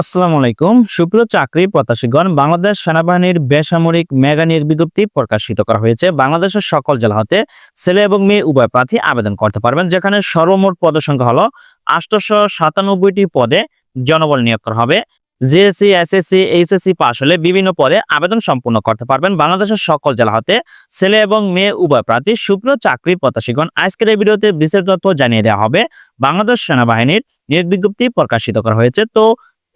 আসসালামু আলাইকুম। সুপ্রিয় চাকরি প্রত্যাশীগণ, বাংলাদেশ সেনাবাহিনীর বেসামরিক মেগা নিয়োগ বিজ্ঞপ্তি প্রকাশিত করা হয়েছে। বাংলাদেশের সকল জেলা হতে ছেলে এবং মেয়ে উভয় প্রার্থী আবেদন করতে পারবেন, যেখানে সর্বমোট পদের সংখ্যা হলো আটশোশো সাতানব্বইটি পদে জনবল নিয়োগ করা হবে। জিএসসি, এসএসসি, এইচএসসি পাশ হলে বিভিন্ন পদে আবেদন সম্পূর্ণ করতে পারবেন। বাংলাদেশের সকল জেলা হতে ছেলে এবং মেয়ে উভয় প্রার্থী। সুপ্রিয় চাকরি প্রত্যাশীগণ, আজকের এই ভিডিওতে বিস্তারিত তথ্য জানিয়ে দেওয়া হবে। বাংলাদেশ সেনাবাহিনীর নিয়োগ বিজ্ঞপ্তি প্রকাশিত করা হয়েছে। তো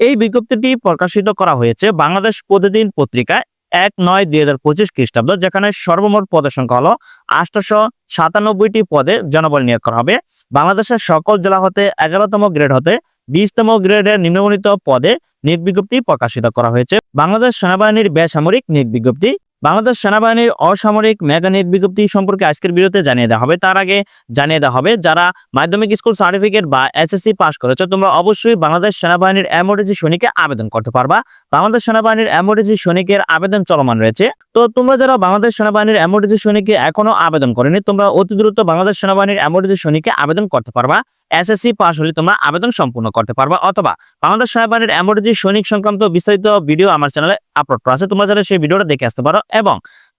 এই বিজ্ঞপ্তিটি প্রকাশিত করা হয়েছে বাংলাদেশ প্রতিদিন পত্রিকা এক নয় দুই হাজার পঁচিশ খ্রিস্টাব্দ, যেখানে সর্বমোট পদের সংখ্যা হলো আষ্টশো সাতানব্বইটি পদে জনবল নিয়োগ করা হবে। বাংলাদেশের সকল জেলা হতে এগারোতম গ্রেড হতে বিশতম গ্রেডের নিম্নবর্ণিত পদে নিয়োগ বিজ্ঞপ্তি প্রকাশিত করা হয়েছে। বাংলাদেশ সেনাবাহিনীর বেসামরিক নিয়োগ বিজ্ঞপ্তি বাংলাদেশ সেনাবাহিনীর অসামরিক মেগা বিজ্ঞপ্তি সম্পর্কে আজকের ভিডিওতে জানিয়ে দেওয়া হবে। তার আগে জানিয়ে দেওয়া হবে, যারা মাধ্যমিক স্কুল সার্টিফিকেট বা এসএসসি পাস করেছ, তোমরা অবশ্যই বাংলাদেশ সেনাবাহিনীর এমওডিজি সৈনিকে আবেদন করতে পারবা। বাংলাদেশ সেনাবাহিনীর এমওডিজি সৈনিকের আবেদন চলমান রয়েছে। তো তোমরা যারা বাংলাদেশ সেনাবাহিনীর এমওডিজি সৈনিকে এখনও আবেদন করেনি, তোমরা অতি দ্রুত বাংলাদেশ সেনাবাহিনীর এমওডিজি সৈনিকে আবেদন করতে পারবা। এসএসসি পাস হলে তোমরা আবেদন সম্পূর্ণ করতে পারবা অথবা বাংলাদেশ সেনাবাহিনীর এমওডিজি সৈনিক সংক্রান্ত বিস্তারিত ভিডিও আমার চ্যানেলে আপলোড করা আছে। তোমরা যারা সেই ভিডিওটা দেখে আসতে পারো এবং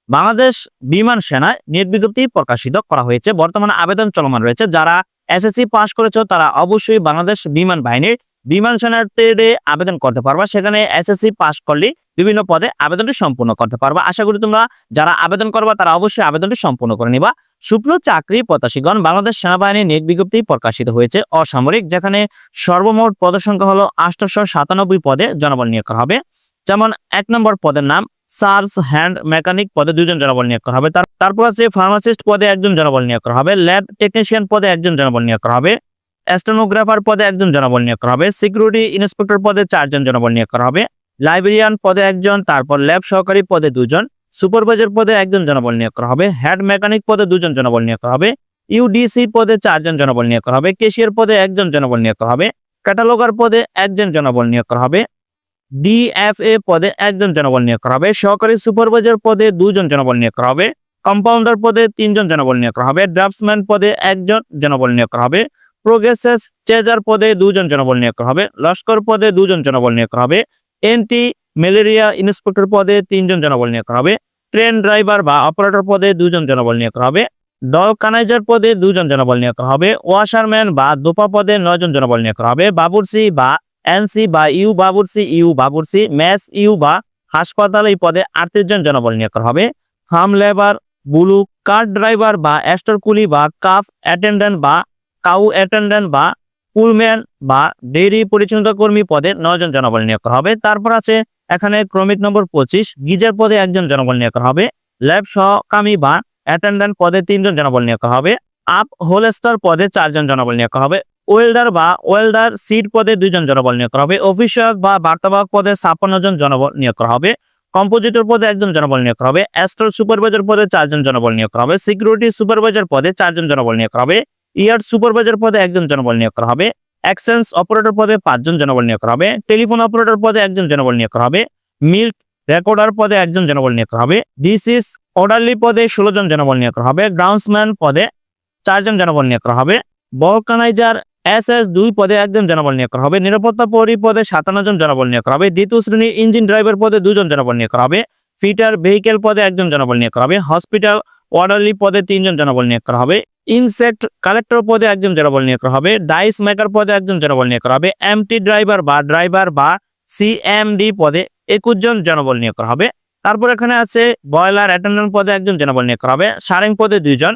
বাংলাদেশ বিমান সেনায় নিয়োগ বিজ্ঞপ্তি প্রকাশিত করা হয়েছে। বর্তমানে আবেদন চলমান রয়েছে। যারা এসএসসি পাস করেছ তারা অবশ্যই বাংলাদেশ বিমান বাহিনীর বিমান সেনার আবেদন করতে পারবা। সেখানে এসএসসি পাস করলে বিভিন্ন পদে আবেদনটি সম্পূর্ণ করতে পারবা। আশা করি তোমরা যারা আবেদন করবা, তারা অবশ্যই আবেদনটি সম্পূর্ণ করে নিবা। সুপ্রিয় চাকরি প্রত্যাশীগণ, বাংলাদেশ সেনাবাহিনীর নিয়োগ বিজ্ঞপ্তি প্রকাশিত হয়েছে অসামরিক, যেখানে সর্বমোট পদের সংখ্যা হলো আটশোশো সাতানব্বই পদে জনবল নিয়োগ করা হবে। যেমন এক নম্বর পদের নাম সার্স হ্যান্ড মেকানিক পদে দুজন জনবল নিয়োগ করা হবে। তারপর আছে ফার্মাসিস্ট পদে একজন জনবল নিয়োগ করা হবে। ল্যাব টেকনিশিয়ান পদে একজন জনবল নিয়োগ করা হবে। অ্যাস্ট্রোনোগ্রাফার পদে একজন জনবল নিয়োগ করা হবে সিকিউরিটি ইন্সপেক্টর পদে চারজন জনবল নিয়োগ করা হবে লাইব্রেরিয়ান পদে একজন তারপর ল্যাব সহকারী পদে দুজন সুপারভাইজার পদে একজন জনবল নিয়োগ করা হবে হেড মেকানিক পদে দুজন জনবল নিয়োগ করা হবে ইউডিসি পদে চারজন জনবল নিয়োগ করা হবে কেশিয়ার পদে একজন জনবল নিয়োগ করা হবে ক্যাটালগার পদে একজন জনবল নিয়োগ করা হবে ডিএফএ পদে একজন জনবল নিয়োগ করা হবে সহকারী সুপারভাইজার পদে দুজন জনবল নিয়োগ করা হবে কম্পাউন্ডার পদে তিনজন জনবল নিয়োগ করা হবে ড্রাফটসম্যান পদে একজন জনবল নিয়োগ করা হবে প্রোগ্রেসেস চেজার পদে দুজন জনবল নিয়োগ করা হবে। লস্কর পদে দুজন জনবল নিয়োগ করা হবে। এনটি ম্যালেরিয়া ইন্সপেক্টর পদে তিনজন জনবল নিয়োগ করা হবে। ট্রেন ড্রাইভার বা অপারেটর পদে দুজন জনবল নিয়োগ করা হবে। দল কানাইজার পদে দুজন জনবল নিয়োগ করা হবে। ওয়াশারম্যান বা দোপা পদে নয়জন জনবল নিয়োগ করা হবে। বাবুরসি বা এনসি বা ইউ বাবুরসি ইউ বাবুরসি, ম্যাস ইউ বা হাসপাতাল এই পদে আটত্রিশ জন জনবল নিয়োগ করা হবে। হাম লেবার বুলু কার ড্রাইভার বা অ্যাস্টর কুলি বা কাফ অ্যাটেন্ডেন্ট বা কাউ অ্যাটেন্ডেন্ট বা পুলম্যান বা ডেইরি পরিচালনা কর্মী পদে নয়জন জনবল নিয়োগ করা হবে। তারপর আছে এখানে ক্রমিক নম্বর পঁচিশ, গিজার পদে একজন জনবল নিয়োগ করা হবে। ল্যাব সহকামী বা অ্যাটেন্ডেন্ট পদে তিনজন জনবল নিয়োগ করা হবে। আপ হোলস্টার পদে চারজন জনবল নিয়োগ করা হবে। ওয়েল্ডার বা ওয়েল্ডার সিট পদে দুইজন জনবল নিয়োগ করা হবে। অফিসক বা বার্তাবাহক পদে ছাপ্পান্ন জন জনবল নিয়োগ করা হবে। কম্পোজিটর পদে একজন জনবল নিয়োগ করা হবে। অ্যাস্ট্রো সুপারভাইজার পদে চারজন জনবল নিয়োগ করা হবে। সিকিউরিটি সুপারভাইজার পদে চারজন জনবল নিয়োগ করা হবে। ইয়ার্ড সুপারভাইজার পদে একজন জনবল নিয়োগ করা হবে এক্সচেঞ্জ অপারেটর পদে পাঁচজন জনবল নিয়োগ করা হবে টেলিফোন অপারেটর পদে একজন জনবল নিয়োগ করা হবে মিল্ক রেকর্ডার পদে একজন জনবল নিয়োগ করা হবে ডিসিস অর্ডারলি পদে ষোলো জন জনবল নিয়োগ করা হবে গ্রাউন্ডসম্যান পদে চারজন জনবল নিয়োগ করা হবে বলকানাইজার এস এস দুই পদে একজন জনবল নিয়োগ করা হবে নিরাপত্তা পরি পদে সাতান্ন জন জনবল নিয়োগ করা হবে দ্বিতীয় শ্রেণির ইঞ্জিন ড্রাইভার পদে দুজন জনবল নিয়োগ করা হবে ফিটার ভেহিকেল পদে একজন জনবল নিয়োগ করা হবে হসপিটাল অর্ডারলি পদে তিনজন জনবল নিয়োগ করা হবে ইনসেক্ট কালেক্টর পদে একজন জনবল নিয়োগ করা হবে, ডাইস মেকার পদে একজন জনবল নিয়োগ করা হবে, এমটি ড্রাইভার বা ড্রাইভার বা সিএমডি পদে একুশ জন জনবল নিয়োগ করা হবে। তারপর এখানে আছে বয়লার অ্যাটেন্ডেন্ট পদে একজন জনবল নিয়োগ করা হবে সারেং পদে দুইজন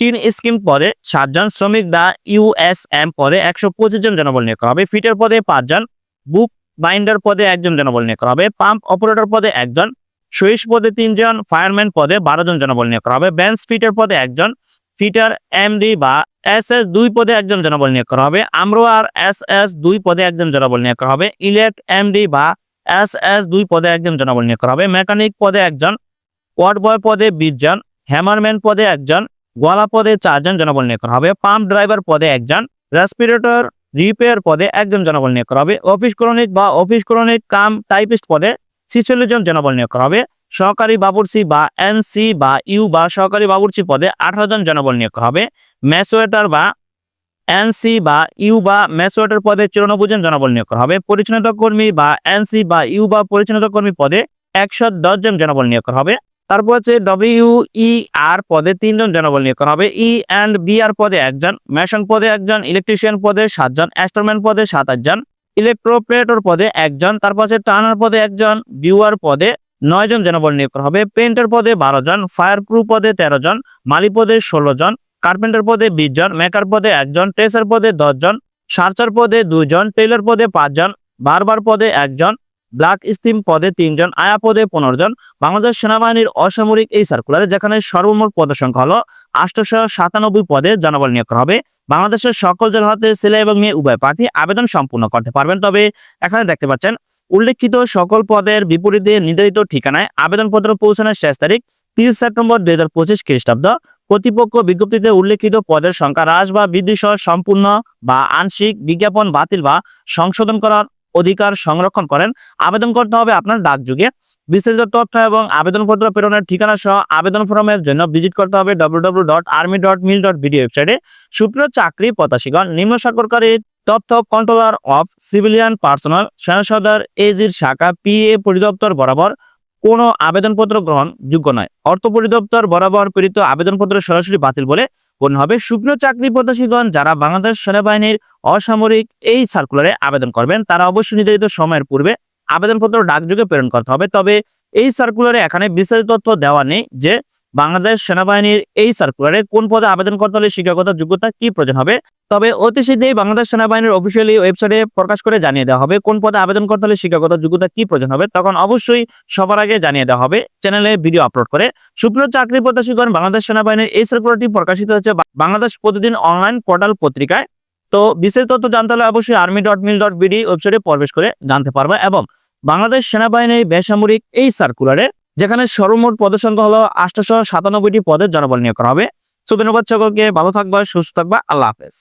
টিন স্কিম পদে সাতজন শ্রমিক দা ইউএসএম পদে একশো পঁচিশ জন জনবল নিয়োগ করা হবে, ফিটার পদে পাঁচজন বুক বাইন্ডার পদে একজন জনবল নিয়োগ করা হবে, পাম্প অপারেটর পদে একজন সহিস পদে তিনজন ফায়ারম্যান পদে বারো জন জনবল নিয়োগ করা হবে, বেঞ্চ ফিটার পদে একজন ফিটার এমডি বা এস এস দুই পদে একজন জনবল নিয়োগ করা হবে। আমরো আর এস এস দুই পদে একজন জনবল নিয়োগ করা হবে। ইলেক্ট এমডি বা এস এস দুই পদে একজন জনবল নিয়োগ করা হবে। মেকানিক পদে একজন, ওয়ার্ড বয় পদে বিশ জন, হ্যামারম্যান পদে একজন, গোয়ালা পদে চারজন জনবল নিয়োগ করা হবে। পাম্প ড্রাইভার পদে একজন, রেসপিরেটর, রিপেয়ার পদে একজন জনবল নিয়োগ করা হবে। অফিস ক্রনিক বা অফিস ক্রনিক কাম টাইপিস্ট পদে ছিচল্লিশ জন জনবল নিয়োগ করা হবে। সহকারী বাবুর্চি বা এনসি বা ইউ বা সহকারী বাবুর্চি পদে আঠারো জন জনবল নিয়োগ হবে। ম্যাসওয়েটার বা এনসি বা ইউ বা মেসোয়াটার পদে চুরানব্বই জন জনবল নিয়োগ করা হবে। পরিচ্ছন্নতা কর্মী বা এনসি বা ইউ বা পরিচ্ছন্নতা কর্মী পদে একশো দশ জন জনবল নিয়োগ করা হবে। তারপর হচ্ছে ডব্লিউ ই আর পদে তিনজন জনবল নিয়োগ করা হবে। ই অ্যান্ড বি আর পদে একজন মেশন পদে একজন, ইলেকট্রিশিয়ান পদে সাতজন, অ্যাস্ট্রোম্যান পদে সাত আটজন, ইলেকট্রোপ্রেটর পদে একজন, তারপর হচ্ছে টার্নার পদে একজন, ভিউয়ার পদে নয় জন জনবল নিয়োগ করা হবে। পেন্টার পদে বারো জন, ফায়ার প্রুফ পদে তেরো জন, মালি পদে ষোলো জন, কার্পেন্টার পদে বিশ জন, মেকার পদে একজন ট্রেসার পদে দশ জন, সার্চার পদে দুইজন টেইলর পদে পাঁচজন বারবার পদে একজন ব্ল্যাক স্টিম পদে তিনজন আয়া পদে পনেরো জন। বাংলাদেশ সেনাবাহিনীর অসামরিক এই সার্কুলারে যেখানে সর্বমোট পদের সংখ্যা হলো আটশোশো সাতানব্বই পদে জনবল নিয়োগ করা হবে। বাংলাদেশের সকল জেলাতে ছেলে এবং মেয়ে উভয় প্রার্থী আবেদন সম্পূর্ণ করতে পারবেন। তবে এখানে দেখতে পাচ্ছেন উল্লেখিত সকল পদের বিপরীতে নির্ধারিত ঠিকানায় আবেদনপত্র পৌঁছানোর শেষ তারিখ তিরিশ সেপ্টেম্বর দুই হাজার পঁচিশ খ্রিস্টাব্দ। কর্তৃপক্ষ বিজ্ঞপ্তিতে উল্লেখিত পদের সংখ্যা হ্রাস বা বৃদ্ধি সহ সম্পূর্ণ বা আংশিক বিজ্ঞাপন বাতিল বা সংশোধন করার অধিকার সংরক্ষণ করেন। আবেদন করতে হবে আপনার ডাকযোগে। বিস্তারিত তথ্য এবং আবেদনপত্র প্রেরণের ঠিকানা সহ আবেদন ফর্মের জন্য ভিজিট করতে হবে www.army.mil.bd ওয়েবসাইটে সুপ্রিয় চাকরি প্রত্যাশীগণ, নিম্ন সরকারের তথ্য কন্ট্রোলার অফ সিভিলিয়ান পার্সোনাল সেনা সদর এজির শাখা পিএ পরিদপ্তর বরাবর কোনো আবেদনপত্র গ্রহণ যোগ্য নয়। অর্থ পরিদপ্তর বরাবর প্রেরিত আবেদনপত্র সরাসরি বাতিল বলে গণ্য হবে। সুপ্রিয় চাকরি প্রত্যাশীগণ যারা বাংলাদেশ সেনাবাহিনীর অসামরিক এই সার্কুলারে আবেদন করবেন, তারা অবশ্যই নির্ধারিত সময়ের পূর্বে আবেদনপত্র ডাকযোগে প্রেরণ করতে হবে। তবে এই সার্কুলারে এখানে বিস্তারিত তথ্য দেওয়া নেই যে বাংলাদেশ সেনাবাহিনীর এই সার্কুলারে কোন পদে আবেদন করতে হলে শিক্ষাগত যোগ্যতা কি প্রয়োজন হবে? তবে অতি শীঘ্রই বাংলাদেশ সেনাবাহিনীর অফিসিয়ালি ওয়েবসাইটে প্রকাশ করে জানিয়ে দেওয়া হবে কোন পদে আবেদন করতে হলে শিক্ষাগত যোগ্যতা কি প্রয়োজন হবে। তখন অবশ্যই সবার আগে জানিয়ে দেওয়া হবে। চ্যানেলে ভিডিও আপলোড করে সুপ্রিয় চাকরি প্রত্যাশীগণ, বাংলাদেশ সেনাবাহিনীর এই সার্কুলারটি প্রকাশিত হচ্ছে বাংলাদেশ প্রতিদিন অনলাইন পোর্টাল পত্রিকায়। তো বিস্তারিত তথ্য জানতে হলে অবশ্যই army dot mil dot BD ওয়েবসাইটে প্রবেশ করে জানতে পারবে এবং বাংলাদেশ সেনাবাহিনীর বেসামরিক এই সার্কুলারে যেখানে সর্বমোট পদের সংখ্যা হলো আটশোশো সাতানব্বইটি পদের জনবল নিয়োগ করা হবে। সো ধন্যবাদ সকলকে, ভালো থাকবা, সুস্থ থাকবা, আল্লাহ হাফেজ।